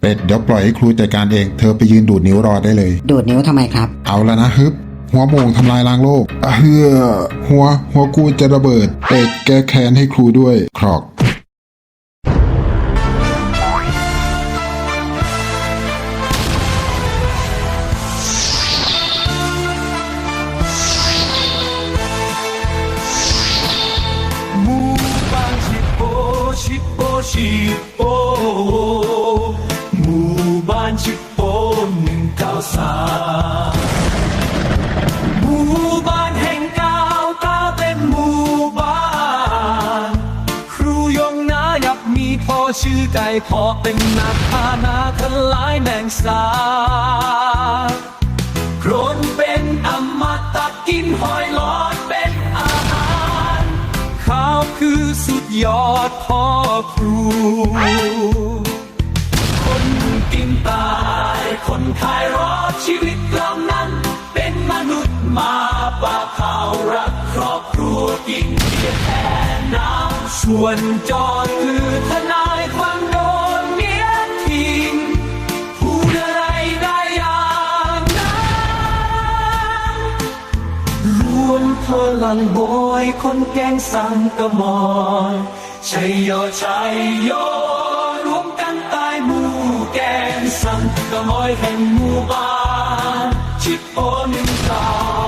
เป็ดเดี๋ยวปล่อยให้ครูจัดการเอง เธอไปยืนดูดนิ้วรอได้เลย ดูดนิ้วทำไมครับ เอาแล้วนะฮึบ หัวโมงทำลายล้างโลกอะเฮือหัว หัวกูจะระเบิด เป็ดแก้แค้นให้ครูด้วย ครอก หมู่บ้านชิปโปชิปโปชิปโป ชื่อไก่พอเป็นนักพานาทลายแมงสาโครนเป็นอมตะกินหอยหลอดเป็นอาหารข้าวคือสุดยอดพ่อครู คนกินตาย คนขายรอดชีวิตเรานั้น เป็นมนุษย์มาปาข่าวรักครอบครัวกินเบียร์แทนน้ำส่วนจอดคือทน พลังโบยคนแกงสังกมอนชัยโยชัยโยรวมกันตายหมู่แกงสังกมอยแห่งหมู่บ้านชิดโอหนึ่งสอง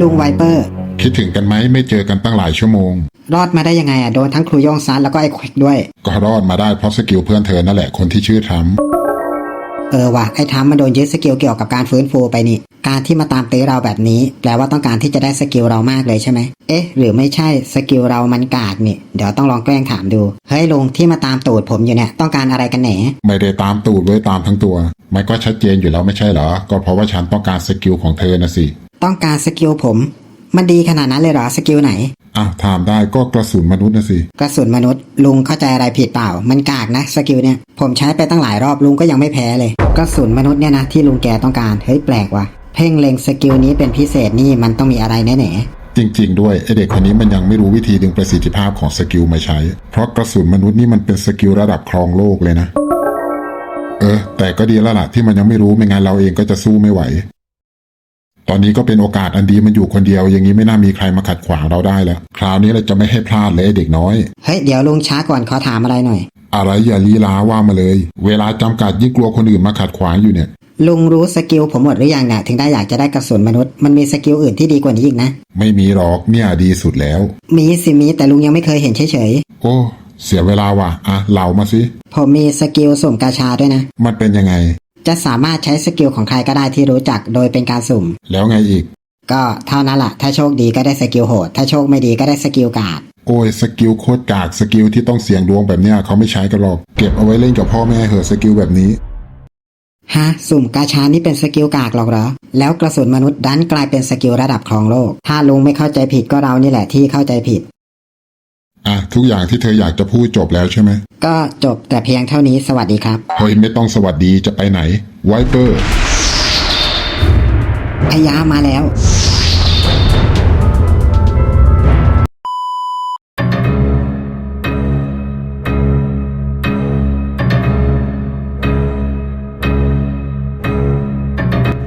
ลุงไวเปอร์ คิดถึงกันไหมไม่เจอกันตั้งหลายชั่วโมง รอดมาได้ยังไงอะโดนทั้งครูโยงซันแล้วก็ไอ้ควิกด้วย ก็รอดมาได้เพราะสกิลเพื่อนเธอนั่นแหละคนที่ชื่อทรัมป์เออว่ะไอ้ทามมันโดนยึดสกิลเกี่ยวกับการฟื้นฟูไปนี่ การที่มาตามตื้อเราแบบนี้ แปลว่าต้องการที่จะได้สกิลเรามากเลยใช่ไหมเอ๊ะ หรือไม่ใช่สกิลเรามันกากนี่เดี๋ยวต้องลองแกล้งถามดูเฮ้ยลุงที่มาตามตูดผมอยู่เนี่ยต้องการอะไรกันแหนไม่ได้ตามตูดไว้ตามทั้งตัว มันก็ชัดเจนอยู่แล้วไม่ใช่เหรอ ก็เพราะว่าฉันต้องการสกิลของเธอนะสิ ต้องการสกิลผม มันดีขนาดนั้นเลยเหรอสกิลไหน อะถามได้ก็กระสุนมนุษย์นะสิ กระสุนมนุษย์ ลุงเข้าใจอะไรผิดเปล่า มันกากนะสกิลเนี่ย ผมใช้ไปตั้งหลายรอบลุงก็ยังไม่แพ้เลย กระสุนมนุษย์เนี่ยนะที่ลุงแกต้องการ เฮ้ยแปลกว่ะ เพ่งเล็งสกิลนี้เป็นพิเศษนี่มันต้องมีอะไรแน่จริง ๆ ด้วยไอเด็กคนนี้มันยังไม่รู้วิธีดึงประสิทธิภาพของสกิลมาใช้ เพราะกระสุนมนุษย์นี่มันเป็นสกิลระดับครองโลกเลยนะ เออ แต่ก็ดีแล้วล่ะที่มันยังไม่รู้ไม่งั้นเราเองก็จะสู้ไม่ไหว ตอนนี้ก็เป็นโอกาสอันดีมันอยู่คนเดียว อย่างนี้ไม่น่ามีใครมาขัดขวางเราได้แล้ว คราวนี้เราจะไม่ให้พลาดเลยไอ้เด็กน้อยๆเฮ้ยเดี๋ยวลุงช้าก่อนขอถามอะไรหน่อย อะไรอย่าลีลาว่ามาเลย เวลาจำกัดยิ่งกลัวคนอื่นมาขัดขวางอยู่เนี่ย ลุงรู้สกิลผมหมดหรือยังเนี่ยถึงได้อยากจะได้กระสุนมนุษย์มันมีสกิลอื่นที่ดีกว่านี้อีกนะ ไม่มีหรอกเนี่ยดีสุดแล้ว มีสิมีแต่ลุงยังไม่เคยเห็นเฉยโอ้เสียเวลาว่ะอะเหล่ามาสิ ๆผมมีสกิลสุ่มกาชาด้วยนะ มันเป็นยังไง จะสามารถใช้สกิลของใครก็ได้ที่รู้จักโดยเป็นการสุ่ม แล้วไงอีก ก็เท่านั้นแหละถ้าโชคดีก็ได้สกิลโหด ถ้าโชคไม่ดีก็ได้สกิลกาดโอ้ยสกิลโคตรกากสกิลที่ต้องเสี่ยงดวงแบบเนี้ยเขาไม่ใช้กันหรอก เก็บเอาไว้เล่นกับพ่อแม่เหอะสกิลแบบนี้ ฮะ สุ่มกาชานี่เป็นสกิลกากหรอกเหรอ แล้วกระสุนมนุษย์ดันกลายเป็นสกิลระดับครองโลก ถ้าลุงไม่เข้าใจผิดก็เรานี่แหละที่เข้าใจผิด อะทุกอย่างที่เธออยากจะพูดจบแล้วใช่ไหม ก็จบแต่เพียงเท่านี้สวัสดีครับ เฮ้ยไม่ต้องสวัสดีจะไปไหน ไวเปอร์ไอ้ยามาแล้ว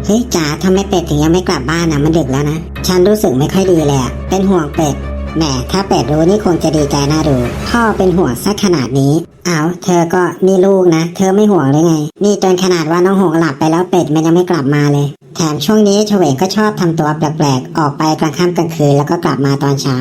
เฮ้ยจ๋าทำไมเป็ดถึงยังไม่กลับบ้านนะมันดึกแล้วนะ ฉันรู้สึกไม่ค่อยดีเลยอะเป็นห่วงเป็ด แหมถ้าเป็ดรู้นี่คงจะดีใจน่าดู พ่อเป็นห่วงสักขนาดนี้ เอาเธอก็มีลูกนะ เธอไม่ห่วงเลยไง นี่จนขนาดว่าน้องหงหลับไปแล้วเป็ดมันยังไม่กลับมาเลย แถมช่วงนี้เฉวงก็ชอบทำตัวแปลกๆ ออกไปกลางค่ำกลางคืนแล้วก็กลับมาตอนเช้า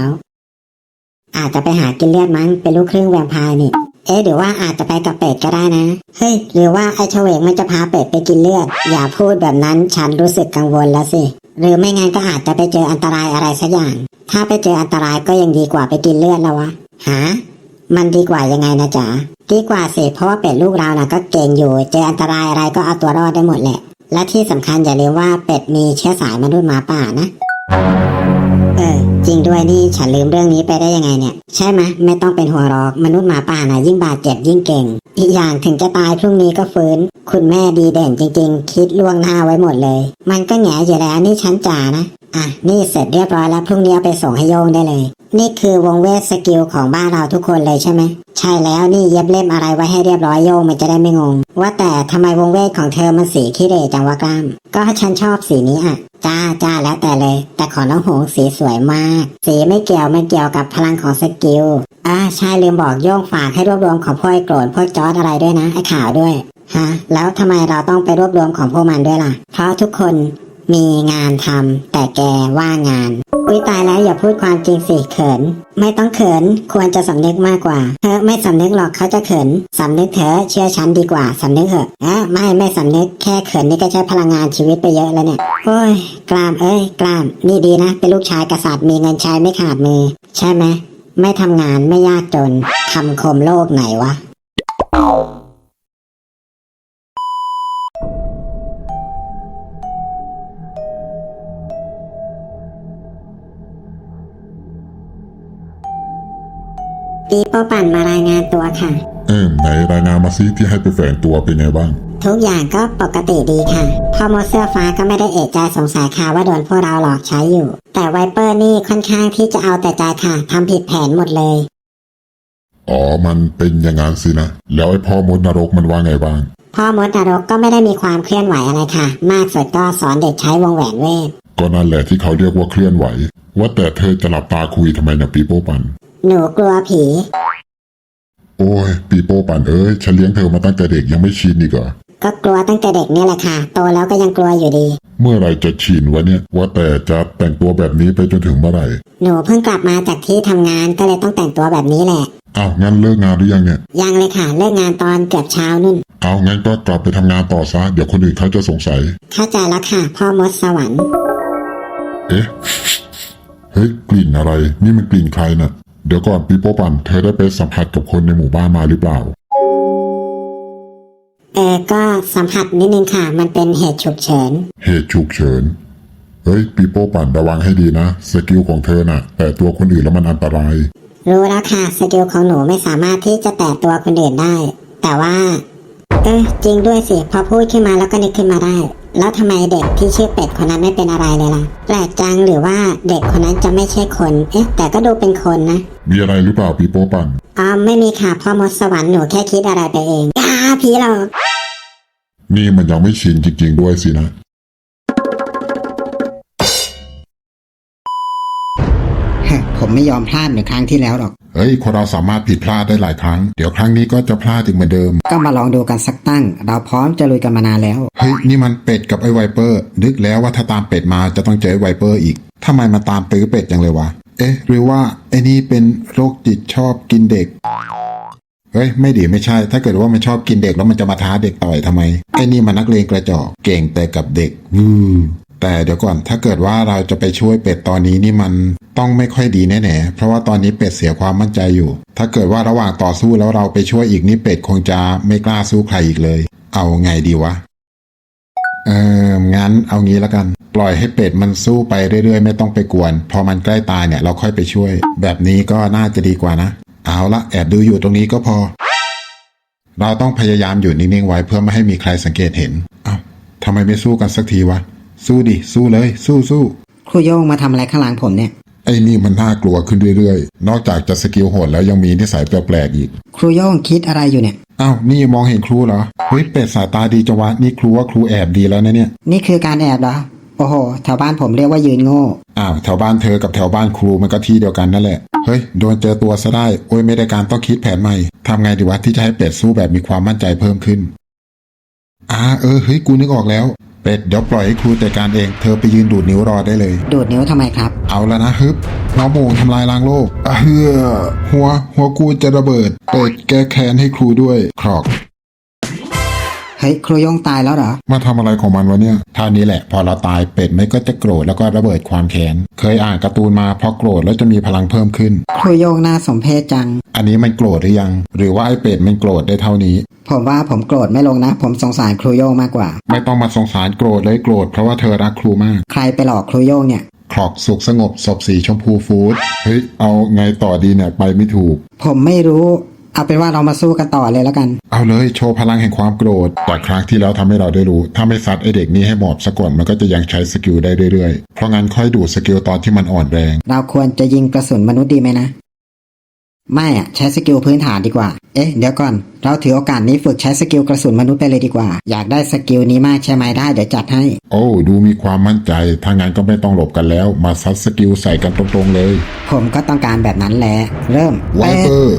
อาจจะไปหากินเลือดมั้งเป็นลูกครึ่งแวมไพร์นี่ เอ๊ะหรือว่าอาจจะไปกับเป็ดก็ได้นะ เฮ้ยหรือว่าไอ้เฉวงมันจะพาเป็ดไปกินเลือด อย่าพูดแบบนั้นฉันรู้สึกกังวลแล้วสิ หรือไม่งั้นก็อาจจะไปเจออันตรายอะไรสักอย่าง ถ้าไปเจออันตรายก็ยังดีกว่าไปกินเลือดแล้ววะหามันดีกว่ายังไงนะจ๊ะดีกว่าสิเพราะว่าเป็ดลูกเรานะก็เก่งอยู่ เจออันตรายอะไรก็เอาตัวรอดได้หมดแหละ และที่สำคัญอย่าลืมว่าเป็ดมีเชื้อสายมนุษย์หมาป่านะ เออ จริงด้วยนี่ฉันลืมเรื่องนี้ไปได้ยังไงเนี่ย ใช่ไหมไม่ต้องเป็นห่วรอกมนุษย์หมาป่านะยิ่งบาดเจ็บยิ่งเก่ง อีกอย่างถึงจะตายพรุ่งนี้ก็ฟื้น คุณแม่ดีเด่นจริง ๆ คิดล่วงหน้าไว้หมดเลย มันก็แหงอยู่แล้วนี่ฉันจ่านะอะนี่เสร็จเรียบร้อยแล้วพรุ่งนี้เอาไปส่งให้โยงได้เลย นี่คือวงเวทสกิลของบ้านเราทุกคนเลยใช่ไหมใช่แล้วนี่เย็บเล่มอะไรไว้ให้เรียบร้อยโยงมันจะได้ไม่งง ว่าแต่ทำไมวงเวทของเธอมันสีขี้เหร่จังวะกล้าม ก็ฉันชอบสีนี้อะ จ้าจ้าแล้วแต่เลย แต่ของน้องหงสีสวยมาก สีไม่เกี่ยวไม่เกี่ยวกับพลังของสกิลอ่าใช่ลืมบอกโยงฝากให้รวบรวมของพวกไอ้โกรนพวกจอดอะไรด้วยนะไอ้ข่าวด้วยฮะแล้วทำไมเราต้องไปรวบรวมของพวกมันด้วยล่ะ เพราะทุกคน มีงานทำแต่แกว่างงาน อุ้ยตายแล้วอย่าพูดความจริงสิเขิน ไม่ต้องเขินควรจะสำนึกมากกว่าเธอไม่สำนึกหรอกเขาจะเขินสำนึกเถอเชื่อฉันดีกว่าสำนึกเถอะอะไม่ไม่สำนึกแค่เขินนี่ก็ใช้พลังงานชีวิตไปเยอะแล้วเนี่ยโอ้ยกล้ามเอ้ยกล้ามนี่ดีนะเป็นลูกชายกษัตริย์มีเงินใช้ไม่ขาดมือ ใช่ไหมไม่ทำงานไม่ยากจนคำคมโลกไหนวะ ปีโป้ปั่นมารายงานตัวค่ะ เออไหนรายงานมาซิที่ให้ไปแฝงตัวเป็นไงบ้าง ทุกอย่างก็ปกติดีค่ะพ่อมดเสื้อฟ้าก็ไม่ได้เอะใจสงสัยค่ะว่าโดนพวกเราหลอกใช้อยู่ แต่ไวเปอร์นี่ค่อนข้างที่จะเอาแต่ใจค่ะทำผิดแผนหมดเลย อ๋อมันเป็นอย่างงั้นสินะ แล้วไอ้พ่อมดนรกมันว่าไงบ้าง พ่อมดนรกก็ไม่ได้มีความเคลื่อนไหวอะไรค่ะ มากสุดก็สอนเด็กใช้วงแหวนเวทก็นั่นแหละที่เขาเรียกว่าเคลื่อนไหว ว่าแต่เธอจะหลับตาคุยทำไมนะปีโป้ปัน หนูกลัวผี โอ้ย ปีโป้ปันเอ้ย ฉันเลี้ยงเธอมาตั้งแต่เด็กยังไม่ชินอีกเหรอ ก็กลัวตั้งแต่เด็กเนี่ยแหละค่ะ โตแล้วก็ยังกลัวอยู่ดี เมื่อไหรจะชินวะเนี่ย ว่าแต่จะแต่งตัวแบบนี้ไปจนถึงเมื่อไหร่ หนูเพิ่งกลับมาจากที่ทำงานก็เลยต้องแต่งตัวแบบนี้แหละ อ้าวงั้นเลิกงานหรือยังเนี่ย ยังเลยค่ะเลิกงานตอนเกือบเช้านุ่น เอางั้นก็กลับไปทำงานต่อซะ เดี๋ยวคนอื่นเขาจะสงสัย เข้าใจแล้วค่ะ พ่อมดสวรรค์ เอ๊ะ เฮ้ยกลิ่นอะไร นี่มันกลิ่นใครน่ะ เดี๋ยวก่อนปีโป้ปันเธอได้ไปสัมผัสกับคนในหมู่บ้านมาหรือเปล่า เออก็สัมผัสนิดนึงค่ะ มันเป็นเหตุฉุกเฉิน เหตุฉุกเฉิน เฮ้ยปีโป้ปันระวังให้ดีนะ สกิลของเธอน่ะ แต่ตัวคนอื่นแล้วมันอันตราย รู้แล้วค่ะสกิลของหนูไม่สามารถที่จะแตะตัวคนอื่นได้ แต่ว่า เออจริงด้วยสิพอพูดขึ้นมาแล้วก็นึกขึ้นมาได้ แล้วทำไมเด็กที่ชื่อเป็ดคนนั้นไม่เป็นอะไรเลยล่ะ แปลกจังหรือว่าเด็กคนนั้นจะไม่ใช่คน เอ๊ะ แต่ก็ดูเป็นคนนะ มีอะไรหรือเปล่าปีโป้ปันอ๋อไม่มีค่ะพ่อมดสวรรค์หนูแค่คิดอะไรไปเองอ้าผีหรอกนี่มันยังไม่ชินจริง ๆ ด้วยสินะ ฮะผมไม่ยอมพลาดเหมือนครั้งที่แล้วหรอก เฮ้ยคนเราสามารถผิดพลาดได้หลายครั้ง เดี๋ยวครั้งนี้ก็จะพลาดอีกเหมือนเดิม ก็มาลองดูกันสักตั้ง เราพร้อมจะลุยกันมานานแล้วเฮ้ยนี่มันเป็ดกับไอ้ไวเปอร์ นึกแล้วว่าถ้าตามเป็ดมาจะต้องเจอไวเปอร์อีกทำไมมาตามตื้อเป็ดจังเลยวะ เอ๊ะ หรือว่าไอ้นี่เป็นโรคจิตชอบกินเด็ก เฮ้ย ไม่ดีไม่ใช่ ถ้าเกิดว่ามันชอบกินเด็กแล้วมันจะมาท้าเด็กต่อยทำไม ไอ้นี่มันนักเลงกระจอกเก่งแต่กับเด็กวู้แต่เดี๋ยวก่อนถ้าเกิดว่าเราจะไปช่วยเป็ดตอนนี้นี่มันต้องไม่ค่อยดีแน่ๆ เพราะว่าตอนนี้เป็ดเสียความมั่นใจอยู่ ถ้าเกิดว่าระหว่างต่อสู้แล้วเราไปช่วยอีกนี่เป็ดคงจะไม่กล้าสู้ใครอีกเลย เอาไงดีวะ เอองั้นเอางี้แล้วกัน ปล่อยให้เป็ดมันสู้ไปเรื่อยๆ ไม่ต้องไปกวน พอมันใกล้ตายเนี่ยเราค่อยไปช่วย แบบนี้ก็น่าจะดีกว่านะ เอาละแอบดูอยู่ตรงนี้ก็พอ เราต้องพยายามอยู่นิ่งๆไว้เพื่อไม่ให้มีใครสังเกตเห็นเอ้าทำไมไม่สู้กันสักทีวะ สู้ดิ สู้เลย สู้สู้ครูโยงมาทำอะไรข้างหลังผมเนี่ย ไอ้นี่มันน่ากลัวขึ้นเรื่อยๆ นอกจากจะสกิลโหดแล้วยังมีนิสัยแปลกๆอีก ครูโยงคิดอะไรอยู่เนี่ย อ้าวนี่มองเห็นครูเหรอเฮ้ยเป็ดสายตาดีจังวะนี่ครูว่าครูแอบดีแล้วนะเนี่ยนี่คือการแอบเหรอ โอ้โห แถวบ้านผมเรียกว่ายืนโง่ อ้าวแถวบ้านเธอกับแถวบ้านครูมันก็ที่เดียวกันนั่นแหละเฮ้ยโดนเจอตัวซะได้โอ้ยไม่ได้การต้องคิดแผนใหม่ทำไงดีวะที่จะให้เป็ดสู้แบบมีความมั่นใจเพิ่มขึ้นอ่าเออเฮ้ยกูนึกออกแล้ว เป็ดเดี๋ยวปล่อยให้ครูจัดการเอง เธอไปยืนดูดนิ้วรอได้เลย ดูดนิ้วทำไมครับ เอาแล้วนะฮึบน้องโมงทำลายล้างโลกอะเฮือหัวหัวกูจะระเบิดเป็ดแก้แค้นให้ครูด้วยครอกเฮ้ยครูโยงตายแล้วเหรอ มาทำอะไรของมันวะเนี่ยท่านี้แหละ พอเราตายเป็ดไม่ก็จะโกรธแล้วก็ระเบิดความแค้น เคยอ่านการ์ตูนมาพอโกรธแล้วจะมีพลังเพิ่มขึ้นครูโยงน่าสมเพชจัง อันนี้มันโกรธหรือยัง หรือว่าไอ้เป็ดมันโกรธได้เท่านี้ ผมว่าผมโกรธไม่ลงนะ ผมสงสารครูโยงมากกว่า ไม่ต้องมาสงสารโกรธเลยโกรธเพราะว่าเธอรักครูมาก ใครไปหลอกครูโยงเนี่ย คลอกสุขสงบศพสีชมพูฟูดเฮ้ยเอาไงต่อดีเนี่ยไปไม่ถูก ผมไม่รู้ เอาเป็นว่าเรามาสู้กันต่อเลยแล้วกัน เอาเลยโชว์พลังแห่งความโกรธจากครั้งที่แล้วทำให้เราได้รู้ ถ้าไม่ซัดไอเด็กนี้ให้หมอบซะก่อนมันก็จะยังใช้สกิลได้เรื่อยๆ เพราะงั้นค่อยดูดสกิลตอนที่มันอ่อนแรง เราควรจะยิงกระสุนมนุษย์ดีไหมนะ ไม่อะใช้สกิลพื้นฐานดีกว่า เอ๊ะเดี๋ยวก่อน เราถือโอกาสนี้ฝึกใช้สกิลกระสุนมนุษย์ไปเลยดีกว่า อยากได้สกิลนี้มากใช่ไหมได้เดี๋ยวจัดให้ โอ้ดูมีความมั่นใจ ถ้างั้นก็ไม่ต้องหลบกันแล้ว มาซัดสกิลใส่กันตรงๆเลย ผมก็ต้องการแบบนั้นแหละ เริ่มไวเปอร์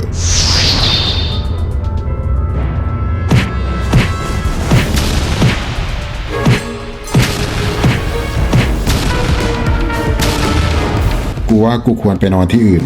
กูว่ากูควรไปนอนที่อื่น